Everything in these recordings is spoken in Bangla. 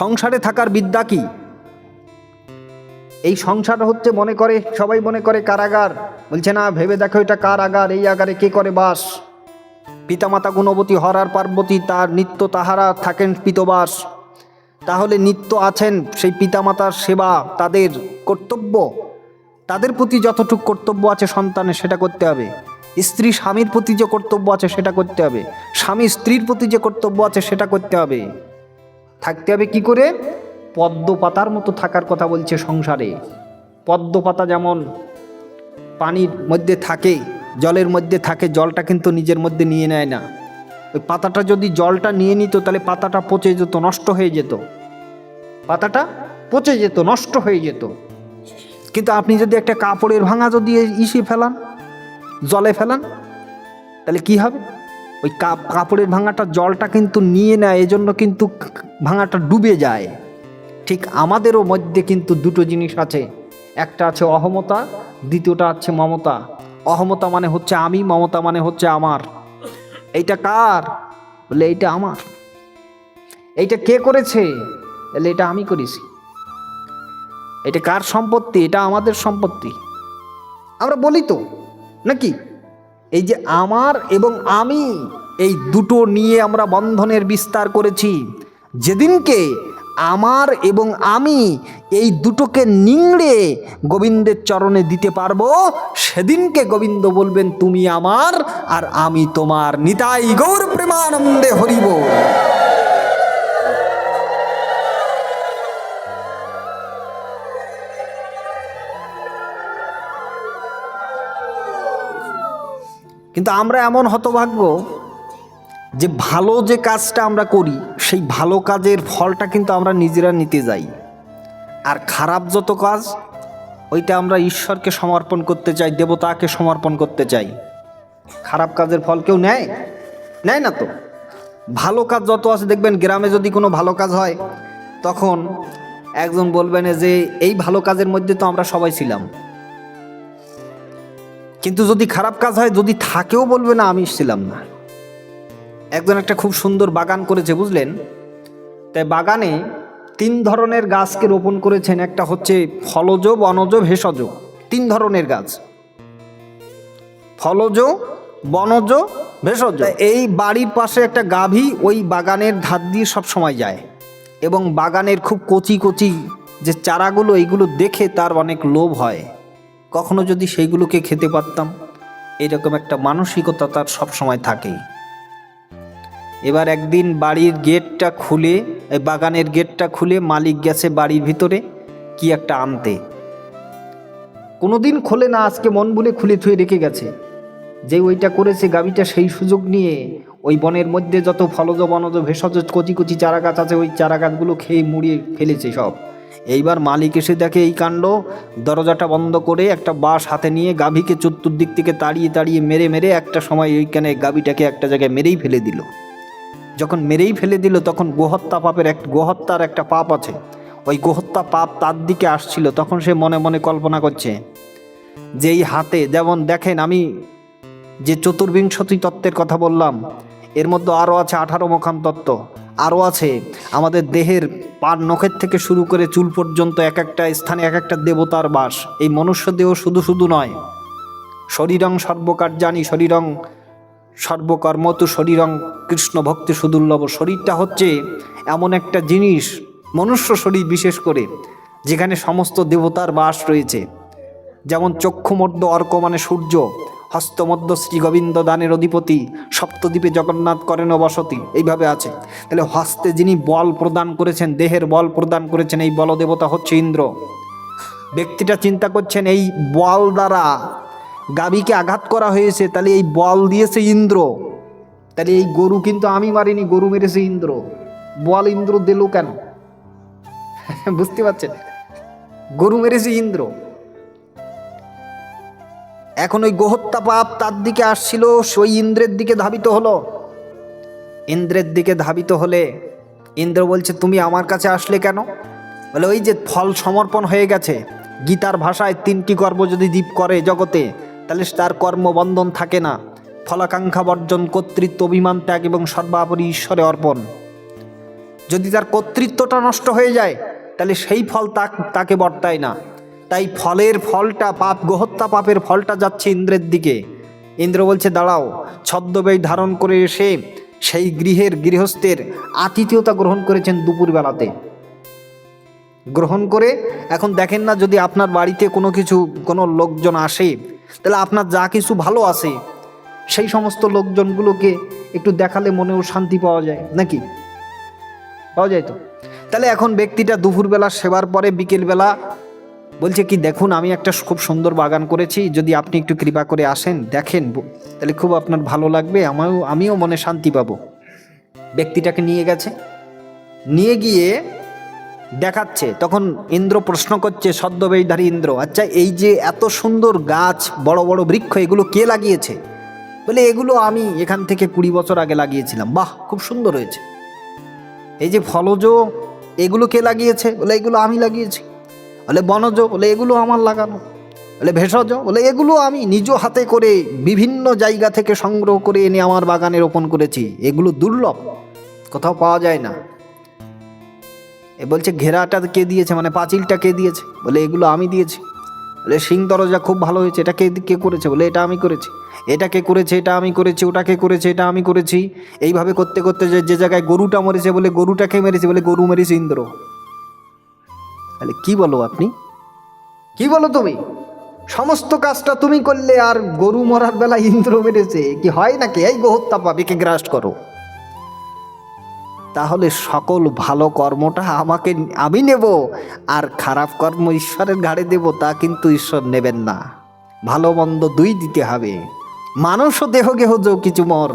সংসারে থাকার বিদ্যা কি? এই সংসার হচ্ছে মনে করে, সবাই মনে করে কারাগার। বলছে, না, ভেবে দেখো এটা কারাগার, এই আগারে কে করে বাস? পিতামাতা গুণবতী হরার পার্বতী, তার নিত্য তাহারা থাকেন পিতবাস। তাহলে নিত্য আছেন সেই পিতামাতার সেবা তাদের কর্তব্য? তাদের প্রতি যতটুকু কর্তব্য আছে সন্তানের, সেটা করতে হবে। স্ত্রী স্বামীর প্রতি যে কর্তব্য আছে, সেটা করতে হবে। স্বামী স্ত্রীর প্রতি যে কর্তব্য আছে, সেটা করতে হবে। থাকতে হবে কি করে? পদ্ম পাতার মতো থাকার কথা বলছে সংসারে। পদ্ম পাতা যেমন পানির মধ্যে থাকে, জলের মধ্যে থাকে, জলটা কিন্তু নিজের মধ্যে নিয়ে নেয় না। ওই পাতাটা যদি জলটা নিয়ে নিত, তাহলে পাতাটা পচে যেত, নষ্ট হয়ে যেত। পাতাটা পচে যেত, নষ্ট হয়ে যেত। কিন্তু আপনি যদি একটা কাপড়ের ভাঙা যদি ইসে ফেলান, জলে ফেলান, তাহলে কি হবে? ওই কাপ- কাপড়ের ভাঙাটা জলটা কিন্তু নিয়ে নেয়, এজন্য কিন্তু ভাঙাটা ডুবে যায়। ঠিক আমাদেরও মধ্যে কিন্তু দুটো জিনিস আছে। একটা আছে অহমতা, দ্বিতীয়টা আছে মমতা। অহমতা মানে হচ্ছে আমি, মমতা মানে হচ্ছে আমার। এইটা কার? বলে এইটা আমার। এইটা কে করেছে? বলে এটা আমি করেছি। এটা কার সম্পত্তি? এটা আমাদের সম্পত্তি। আমরা বলি তো, নাকি? এই যে আমার এবং আমি, এই দুটো নিয়ে আমরা বন্ধনের বিস্তার করেছি। যেদিনকে আমার এবং আমি এই দুটোকে নিংড়ে গোবিন্দের চরণে দিতে পারব, সেদিনকে গোবিন্দ বলবেন, তুমি আমার আর আমি তোমার নিতাই গৌর প্রেমানন্দে হরিব। কিন্তু আমরা এমন হতভাগ্য যে ভালো যে কাজটা আমরা করি, সেই ভালো কাজের ফলটা কিন্তু আমরা নিজেরা নিতে যাই। আর খারাপ যত কাজ, ওইটা আমরা ঈশ্বরকে সমর্পণ করতে চাই, দেবতাকে সমর্পণ করতে চাই। খারাপ কাজের ফল কেউ নেয়? নেয় না তো। ভালো কাজ যত আছে, দেখবেন গ্রামে যদি কোনো ভালো কাজ হয়, তখন একজন বলবেন যে, এই ভালো কাজের মধ্যে তো আমরা সবাই ছিলাম। কিন্তু যদি খারাপ কাজ হয়, যদি থাকেও বলবে না, আমি ছিলাম না। একজন একটা খুব সুন্দর বাগান করেছে, বুঝলেন? তাই বাগানে তিন ধরনের গাছকে রোপণ করেছেন, একটা হচ্ছে ফলজ বনজ ভেষজ। তিন ধরনের গাছ। ফলজ, বনজ, ভেষজ। এই বাড়ির পাশে একটা গাভী ওই বাগানের ধার দিয়ে সব সময় যায়। এবং বাগানের খুব কচি কচি যে চারাগুলো, এইগুলো দেখে তার অনেক লোভ হয়। কখনো যদি সেইগুলোকে খেতে পারতাম, এরকম একটা মানসিকতা তার সব সময় থাকেই। এবার একদিন বাড়ির গেটটা খুলে বাগানের গেটটা খুলে মালিক গেছে বাড়ির ভিতরে, কি একটা আনতে। কোনোদিন খোলে না, আজকে মন বলে খুলে থুয়ে রেখে গেছে। যে ওইটা করেছে গাবিটা সেই সুযোগ নিয়ে, ওই বনের মধ্যে যত ফলজ বনজ ভেষজ কচি কচি চারা গাছ আছে, ওই চারা গাছগুলো খেয়ে মুড়িয়ে ফেলেছে সব। এইবার মালিক এসে দেখে এই কাণ্ড। দরজাটা বন্ধ করে একটা বাঁশ হাতে নিয়ে গাভীকে চতুর্দিক থেকে তাড়িয়ে তাড়িয়ে মেরে মেরে একটা সময় ওইখানে গাভীটাকে একটা জায়গায় মেরেই ফেলে দিল। যখন মেরেই ফেলে দিল, তখন গোহত্যা পাপের এক গোহত্যার একটা পাপ আছে। ওই গোহত্যা পাপ তার দিকে আসছিল, তখন সে মনে মনে কল্পনা করছে যে এই হাতে যেমন দেখেন আমি যে চতুর্বিংশতি তত্ত্বের কথা বললাম, এর মধ্যে আরও আছে আঠারো মুখান তত্ত্ব। আরও আছে। আমাদের দেহের পার নখের থেকে শুরু করে চুল পর্যন্ত এক একটা স্থানে এক একটা দেবতার বাস। এই মনুষ্য দেহ শুধু শুধু নয়, শরীরং সর্বকার্যানি শরীরং সর্বকর্ম তো শরীরং কৃষ্ণ ভক্তি সুদুর্লভ। শরীরটা হচ্ছে এমন একটা জিনিস, মনুষ্য শরীর বিশেষ করে, যেখানে সমস্ত দেবতার বাস রয়েছে। যেমন চক্ষুমধ্য অর্ক মানে সূর্য হস্তমধ্য শ্রী গোবিন্দ দানের অধিপতি, সপ্তদ্বীপে জগন্নাথ করেন বসতি এইভাবে আছে। তাহলে হস্তে যিনি বল প্রদান করেছেন, দেহের বল প্রদান করেছেন, এই বলদেবতা হচ্ছে ইন্দ্র। ব্যক্তিটা চিন্তা করছেন, এই বল দ্বারা গাবিকে আঘাত করা হয়েছে, তাহলে এই বল দিয়েছে ইন্দ্র। তাহলে এই গরু কিন্তু আমি মারিনি, গরু মেরেছে ইন্দ্র। বল ইন্দ্র দিল কেন? বুঝতে পারছেন? গরু মেরেছে ইন্দ্র। এখন ওই গোহত্যা পাপ তার দিকে আসছিল, সেই ইন্দ্রের দিকে ধাবিত হলো। ইন্দ্রের দিকে ধাবিত হলে ইন্দ্র বলছে, তুমি আমার কাছে আসলে কেন? বলে, ওই যে ফল সমর্পণ হয়ে গেছে। গীতার ভাষায় তিনটি কর্ম যদি দ্বীপ করে জগতে, তাহলে তার কর্মবন্ধন থাকে না। ফলাকাঙ্ক্ষা বর্জন, কর্তৃত্ব, অভিমান ত্যাগ এবং সর্বাপরি ঈশ্বরে অর্পণ। যদি তার কর্তৃত্বটা নষ্ট হয়ে যায়, তাহলে সেই ফল তাক- তাকে বর্তায় না। তাই ফলের ফলটা পাপ, গোহত্যা পাপের ফলটা যাচ্ছে ইন্দ্রের দিকে। ইন্দ্র বলছে, দাঁড়াও, ছদ্মবেশ ধারণ করে এসে সেই গৃহের গৃহস্থের আতিথেয়তা গ্রহণ করেছেন দুপুরবেলাতে। গ্রহণ করে এখন দেখেন না যদি আপনার বাড়িতে কোনো কিছু, কোনো লোকজন আসে, তাহলে আপনার যা কিছু ভালো আছে, সেই সমস্ত লোকজনগুলোকে একটু দেখালে মনেও শান্তি পাওয়া যায়, নাকি? পাওয়া যায় তো? তাহলে এখন ব্যক্তিটা দুপুরবেলা সেবার পরে বিকেলবেলা বলছে কি, দেখুন, আমি একটা খুব সুন্দর বাগান করেছি, যদি আপনি একটু কৃপা করে আসেন, দেখেন তাহলে খুব আপনার ভালো লাগবে আমারও আমিও মনে শান্তি পাবো। ব্যক্তিটাকে নিয়ে গেছে। নিয়ে গিয়ে দেখাচ্ছে, তখন ইন্দ্র প্রশ্ন করছে সদ্যবেশধারী ইন্দ্র আচ্ছা এই যে এত সুন্দর গাছ, বড় বড় বৃক্ষ, এগুলো কে লাগিয়েছে? বলে, এগুলো আমি এখান থেকে কুড়ি বছর আগে লাগিয়েছিলাম। বাহ, খুব সুন্দর হয়েছে। এই যে ফলজ, এগুলো কে লাগিয়েছে? বলে, এগুলো আমি লাগিয়েছি। বলে, বনজ বলে, এগুলো আমার লাগানো। বলে, ভেষজ বলে, এগুলো আমি নিজ হাতে করে বিভিন্ন জায়গা থেকে সংগ্রহ করে এনে আমার বাগানে রোপণ করেছি। এগুলো দুর্লভ, কোথাও পাওয়া যায় না। এ বলছে, ঘেরাটা কে দিয়েছে? মানে পাঁচিলটা কে দিয়েছে? বলে, এগুলো আমি দিয়েছি। বলে সিং দরজা খুব ভালো হয়েছে, এটা কে কে করেছে? বলে, এটা আমি করেছি। এটা কে করেছে? এটা আমি করেছি। ওটা কে করেছে? এটা আমি করেছি। এইভাবে করতে করতে যে যে জায়গায় গরুটা মরেছে বলে গরুটাকে মেরেছে? বলে, গরু মেরেছে ইন্দ্র। তাহলে কি বলো আপনি? কি বলো তুমি? সমস্ত কাজটা তুমি করলে আর গরু মরার বেলা ইন্দ্র মেরেছে, কি হয় নাকি? এই গোহত্যা পাবিকে গ্রাস করো। তাহলে সকল ভালো কর্মটা আমাকে, আমি নেব, আর খারাপ কর্ম ঈশ্বরের ঘাড়ে দেব, তা কিন্তু ঈশ্বর নেবেন না। ভালো মন্দ দুই দিতে হবে। মানুষ দেহ গেহ যৌ কিছু মর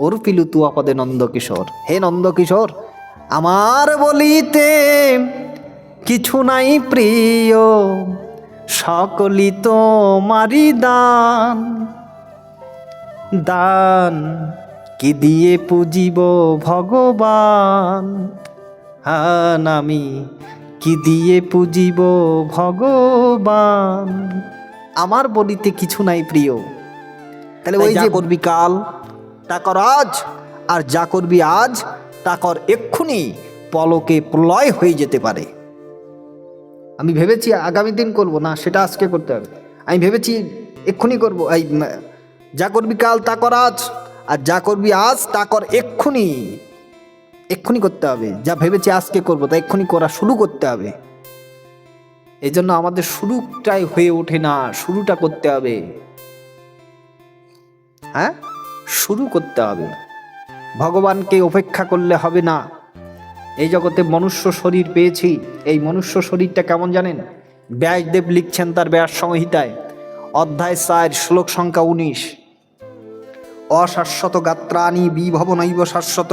ওর পিলু তু আপদে নন্দকিশোর হে নন্দকিশোর আমার বলিতে কিছু নাই প্রিয় সকলি তো মারি দান। দান কি দিয়ে পুজিব ভগবান? হান আমি কি দিয়ে পুজিব ভগবান? আমার বলিতে কিছু নাই প্রিয়। তাহলে ওই যে করবি কাল তা কর আজ আর যা করবি আজ তা কর এক্ষুনি পলকে প্রলয় হয়ে যেতে পারে। আমি ভেবেছি আগামী দিন করব না, সেটা আজকে করতে হবে। আমি ভেবেছি এক্ষুনি করব, এই যা করবি কাল তা কর আজ, আর যা করবি আজ তা কর এক্ষুনি। এক্ষুনি করতে হবে, যা ভেবেছি আজকে করব তা এক্ষুনি করা শুরু করতে হবে। এই জন্য আমাদের শুরুটাই হয়ে ওঠে না, শুরুটা করতে হবে। হ্যাঁ? শুরু করতে হবে। ভগবানকে অপেক্ষা করলে হবে না। এই জগতে মনুষ্য শরীর পেয়েছি। এই মনুষ্য শরীরটা কেমন জানেন? ব্যাসদেব লিখছেন তার ব্যাস সংহিতায়, অধ্যায় চার, শ্লোক সংখ্যা উনিশ। অশাশ্বত গাত্রাণী বিভব নৈব শাশ্বত।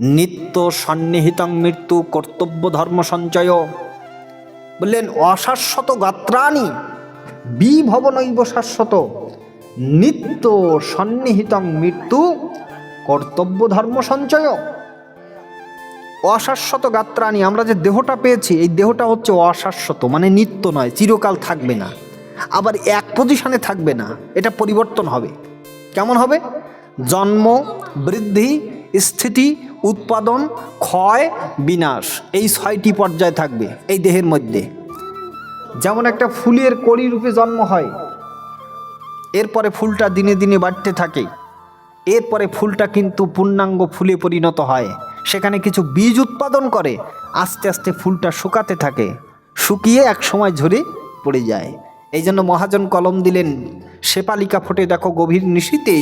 নিত্য সন্নিহিতং মৃত্যু কর্তব্য ধর্ম সঞ্চয়। বললেন, অশাশ্বত গাত্রাণী বিভব নৈব শাশ্বত। নিত্য সন্নিহিতং মৃত্যু কর্তব্য ধর্ম সঞ্চয়। অশাশ্বত গাত্রাণী, আমরা যে দেহটা পেয়েছি, এই দেহটা হচ্ছে অশাশ্বত মানে নিত্য নয়, চিরকাল থাকবে না। আবার এক পজিশনে থাকবে না, এটা পরিবর্তন হবে। কেমন হবে? জন্ম, বৃদ্ধি, স্থিতি, উৎপাদন, ক্ষয়, বিনাশ, এই ছয়টি পর্যায়ে থাকবে, এই দেহের মধ্যে। যেমন একটা ফুলের কড়ি রূপে জন্ম হয়, এরপরে ফুলটা দিনে দিনে বাড়তে থাকে, এরপরে ফুলটা কিন্তু পূর্ণাঙ্গ ফুলে পরিণত হয়। সেখানে কিছু বীজ উৎপাদন করে, আস্তে আস্তে ফুলটা শুকাতে থাকে। শুকিয়ে এক সময় ঝরে পড়ে যায়। এই জন্য মহাজন কলম দিলেন শেপালিকা ফোটে দেখো গভীর নিশীতে,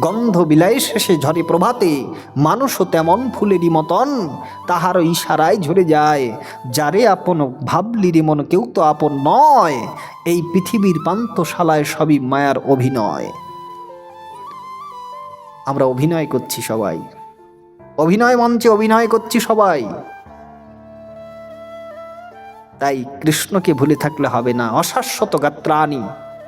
গন্ধ বিলাই শেষে ঝরে প্রভাতে। মানুষও তেমন ফুলেরই মতন তাহার ইশারায় ঝরে যায়। যারে আপন ভাবলি রে মন, কেউ তো আপন নয়। এই পৃথিবীর পান্তশালায় সবই মায়ার অভিনয়। আমরা অভিনয় করছি সবাই। অভিনয় মঞ্চে অভিনয় করছি সবাই। তাই কৃষ্ণকে ভুলে থাকলে হবে না, অশাশ্বত গাত্রাণী।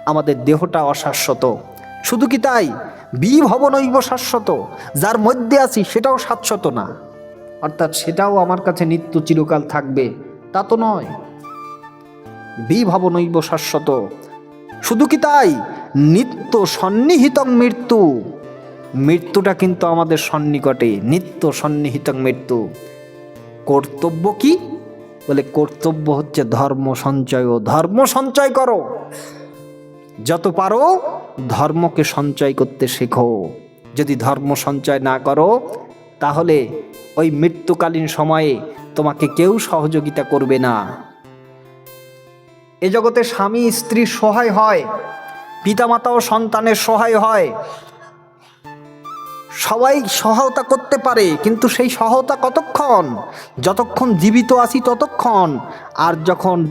আমাদের দেহটা অশাশ্বত। শুধু কি তাই? বিভব নৈব শাশ্বত। যার মধ্যে আছি সেটাও শাশ্বত না। অর্থাৎ সেটাও আমার কাছে নিত্য চিরকাল থাকবে, তা তো নয়। বিভব নৈব শাশ্বত। শুধু কি তাই? নিত্য সন্নিহিতং মৃত্যু। মৃত্যুটা কিন্তু আমাদের সন্নিকটে নিত্য সন্নিহিত মৃত্যু। কর্তব্য কি? বলে কর্তব্য হচ্ছে ধর্ম সঞ্চয় ও ধর্ম সঞ্চয় করো। যত পারো ধর্মকে সঞ্চয় করতে শেখো। যদি ধর্ম সঞ্চয় না করো, তাহলে ওই মৃত্যুকালীন সময়ে তোমাকে কেউ সহযোগিতা করবে না। এ জগতে স্বামী স্ত্রীর সহায় হয় পিতামাতা ও সন্তানের সহায় হয় সবাই সহায়তা করতে পারে, কিন্তু সেই সহায়তা কতক্ষণ? যতক্ষণ জীবিত আছি ততক্ষণ। আর যখন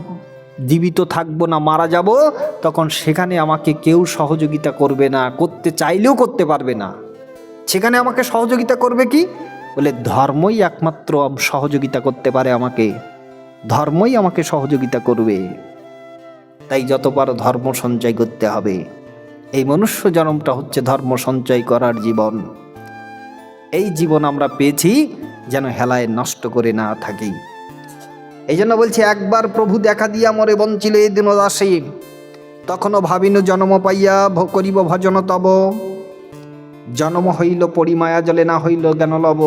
জীবিত থাকব না, মারা যাব, তখন সেখানে আমাকে কেউ সহযোগিতা করবে না, করতে চাইলেও করতে পারবে না। সেখানে আমাকে সহযোগিতা করবে কি? বলে, ধর্মই একমাত্র সহযোগিতা করতে পারে আমাকে। ধর্মই আমাকে সহযোগিতা করবে। তাই যত পারো ধর্ম সঞ্চয় করতে হবে। এই মনুষ্য জন্মটা হচ্ছে ধর্ম সঞ্চয় করার জীবন। এই জীবন আমরা পেয়েছি যেন হেলায় নষ্ট করে না থাকি। এই জন্য বলছি, একবার প্রভু দেখা দিয়া মরে বঞ্চিল এই দিন দাসী তখনও ভাবিনু জন্ম পাইয়া করিব ভজন তব। জন্ম হইল পরিমায়া জলে, না হইল জ্ঞান লব।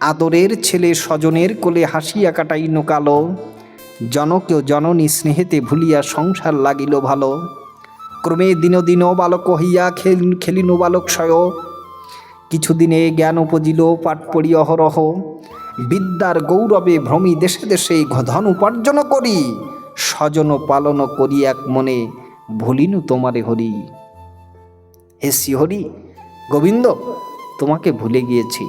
আদরের ছেলে স্বজনের কোলে হাসিয়া কাটাই কালো। জনকেও জননী স্নেহেতে ভুলিয়া সংসার লাগিল ভালো। ক্রমে দিন দিন বালক হইয়া খেল, খেলিনু বালক সয় কিছুদিনে জ্ঞান উপজিল, পাঠ পড়ি অহরহ। বিদ্যার গৌরবে ভ্রমি দেশে দেশে ধন উপার্জন করি। স্বজন পালন করি এক মনে, ভুলিনু তোমারে হরি। হে শ্রীহরি, গোবিন্দ, তোমাকে ভুলে গিয়েছি।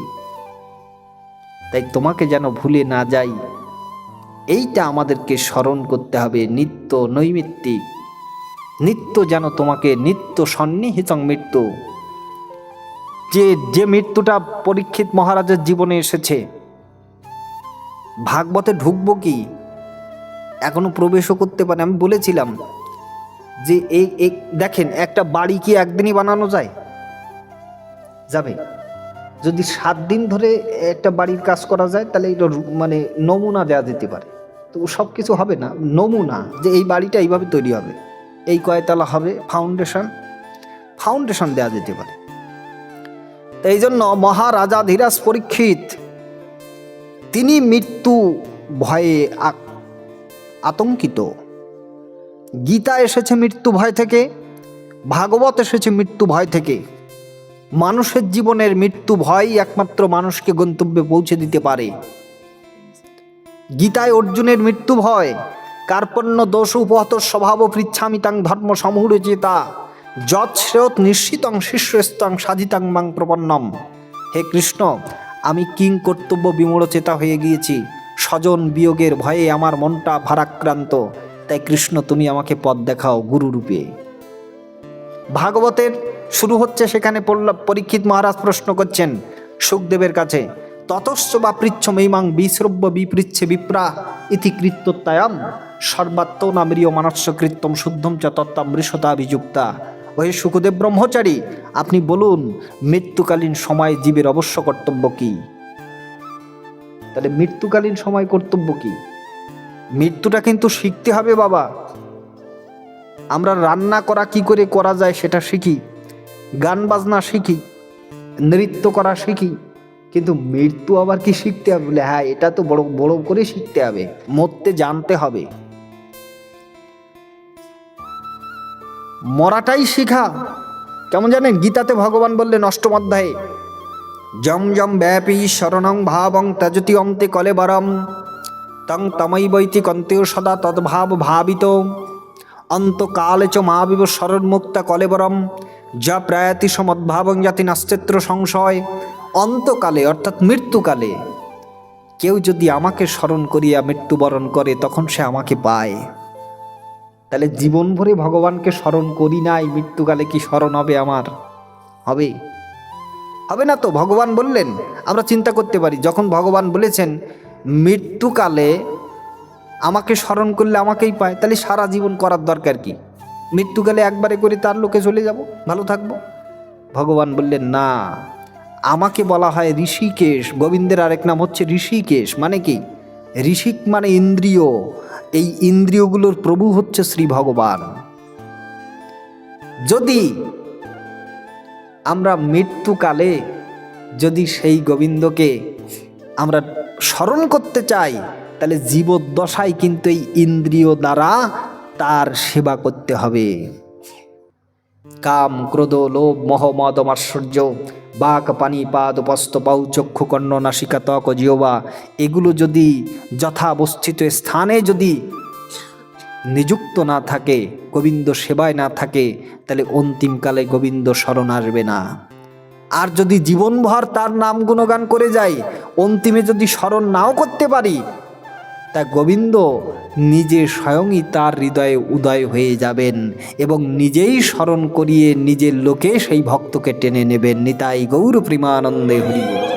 তাই তোমাকে যেন ভুলে না যাই। এইটা আমাদেরকে স্মরণ করতে হবে নিত্য নৈমিত্তিক। নিত্য যেন তোমাকে নিত্য সন্নিহিত মৃত্যু। যে যে মৃত্যুটা পরীক্ষিত মহারাজের জীবনে এসেছে, ভাগবতে ঢুকবো কি? এখনও প্রবেশও করতে পারে, আমি বলেছিলাম যে এই দেখেন, একটা বাড়ি কি একদিনই বানানো যায়? যাবে। যদি সাত দিন ধরে একটা বাড়ির কাজ করা যায়, তাহলে এটা মানে নমুনা দেওয়া যেতে পারে। তো সব কিছু হবে না, নমুনা যে এই বাড়িটা এইভাবে তৈরি হবে। এই কয়তলা হবে, ফাউন্ডেশন ফাউন্ডেশন দেওয়া যেতে পারে। তো এই জন্য মহারাজা ধীরাজ পরীক্ষিত। তিনি মৃত্যু ভয়ে আতঙ্কিত। গীতা এসেছে মৃত্যু ভয় থেকে, ভাগবত এসেছে মৃত্যু ভয় থেকে। মানুষের জীবনের মৃত্যু ভয়ই একমাত্র মানুষকে গন্তব্যে পৌঁছে দিতে পারে। গীতায় অর্জুনের মৃত্যু ভয়, কার্পণ্য, দোষ উপহত স্বভাব পৃচ্ছামিতাং ধর্ম সমূঢ় চেতা যৎ শ্রেয়ত নিশ্চিতং শিষ্যস্তং সাধিতাং মাং প্রপন্নম। হে কৃষ্ণ, আমি কিং কর্তব্য বিমূঢ় চেতা হয়ে গিয়েছি। স্বজন বিয়োগের ভয়ে আমার মনটা ভারাক্রান্ত। তাই কৃষ্ণ, তুমি আমাকে পথ দেখাও গুরুরূপে। ভাগবতের শুরু হচ্ছে সেখানে পরীক্ষিত মহারাজ প্রশ্ন করছেন সুখদেবের কাছে, ততশ্চ বা পৃচ্ছ মৈমাং বিশ্রব্য বিপৃচ্ছে বিপ্রা ইতি কৃত্যত্যায়াম সর্বাত্ম নামীয় মানস্য কৃত্যম শুদ্ধম চ তত্ত্বামৃষতা বিযুক্তা। ওহে সুখদেব ব্রহ্মচারী, আপনি বলুন, মৃত্যুকালীন সময় জীবের অবশ্য কর্তব্য কি? তাহলে মৃত্যুকালীন সময় কর্তব্য কি? মৃত্যুটা কিন্তু শিখতে হবে বাবা। আমরা রান্না করা কি করে করা যায় সেটা শিখি, গান বাজনা শিখি, নৃত্য করা শিখি, কিন্তু মৃত্যু আবার কি শিখতে হবে? হ্যাঁ এটা তো বড় বড় করে শিখতে হবে মরতে জানতে হবে। মরাটাই শিখা। কেমন জানেন, গীতাতে ভগবান বললেন অষ্টম অধ্যায়ে যম জম ব্যাপী শরণং ভাবং ত্যাজতি অন্তে কলে বরম তং তমৈবৈতি কন্তেও সদা তদ্ভাব ভাবিত অন্তকালে চ মা মহাবিব শরণমুক্তা কলেবরম, যা প্রায়াতি সমদ্ভাবং জাতি নাশ্চেত্র সংশয়, অন্তকালে অর্থাৎ মৃত্যুকালে, কেউ যদি আমাকে স্মরণ করিয়া মৃত্যুবরণ করে, তখন সে আমাকে পায়। তাহলে জীবন ভরে ভগবানকে স্মরণ করি নাই মৃত্যুকালে কি স্মরণ হবে আমার? হবে। হবে না তো, ভগবান বললেন, আমরা চিন্তা করতে পারি, যখন ভগবান বলেছেন, মৃত্যুকালে আমাকে স্মরণ করলে আমাকেই পায়, তাহলে সারা জীবন করার দরকার কি? মৃত্যুকালে একবারে করে তার লোকে চলে যাব, ভালো থাকব? ভগবান বললেন, না। আমাকে বলা হয় ঋষিকেশ, গোবিন্দের আরেক নাম হচ্ছে ঋষিকেশ মানে কি? ঋষিক মানে ইন্দ্রিয়। এই ইন্দ্রিয়গুলোর প্রভু হচ্ছে শ্রী ভগবান। যদি আমরা মৃত্যুকালে যদি সেই গোবিন্দকে আমরা স্মরণ করতে চাই, তাহলে জীবদ্দশায় কিন্তু এই ইন্দ্রিয় দ্বারা তার সেবা করতে হবে। কাম, ক্রোধ, লোভ, মোহ, মদ বাক পানি পাদ উপস্থ পাউ চক্ষু কর্ণ, নাসিকা ত্বক ও জিহ্বা, এগুলো যদি যথাবস্থিত স্থানে যদি নিযুক্ত না থাকে, গোবিন্দ সেবায় না থাকে, তাহলে অন্তিমকালে গোবিন্দ স্মরণ আসবে না। আর যদি জীবনভর তার নাম গুণগান করে যাই, অন্তিমে যদি স্মরণ নাও করতে পারি তা গোবিন্দ নিজে স্বয়ংই তার হৃদয়ে উদয় হয়ে যাবেন এবং নিজেই স্মরণ করিয়ে নিজের লোকে সেই ভক্তকে টেনে নেবেন নিতাই গৌর প্রেমানন্দে হরি বল।